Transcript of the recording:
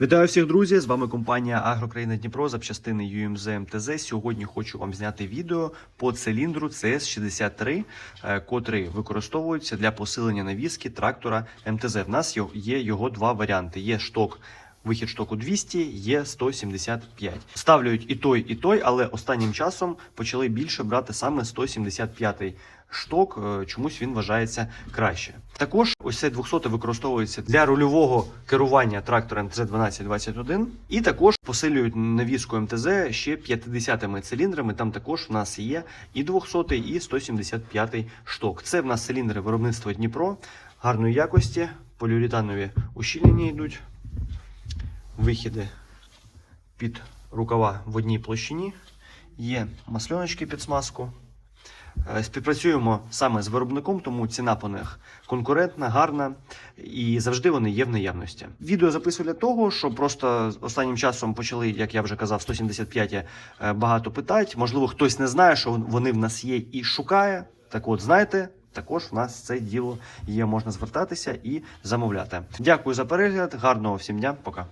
Вітаю всіх, друзі! З вами компанія Агрокраїна Дніпро, запчастини UMZ МТЗ. Сьогодні хочу вам зняти відео по циліндру CS63, е, котрий використовується для посилення навіски трактора МТЗ. В нас є його два варіанти: є шток. Вихід штоку 200, є 175. Ставлюють і той, і той, але останнім часом почали більше брати саме 175 шток. е, Чомусь він вважається краще. Також ось цей 200 використовується для рульового керування трактором TZ1221. І також посилюють навіску МТЗ ще 50 циліндрами. Там також в нас є і 200, і 175 шток. Це в нас циліндри виробництва Дніпро гарної якості, поліуретанові ущільнення йдуть вихіди під рукава в одній площині. Є масльоночки під смазку. Е, Співпрацюємо саме з виробником, тому ціна по них конкурентна, гарна і завжди вони є в наявності. Відео записую для того, що просто останнім часом почали, як я вже казав, 175 е, багато питать. Можливо, хтось не знає, що вони в нас є і шукає. Так от, знаєте, також в нас це діло є, можна звертатися і замовляти. Дякую за перегляд, гарного всім дня, пока.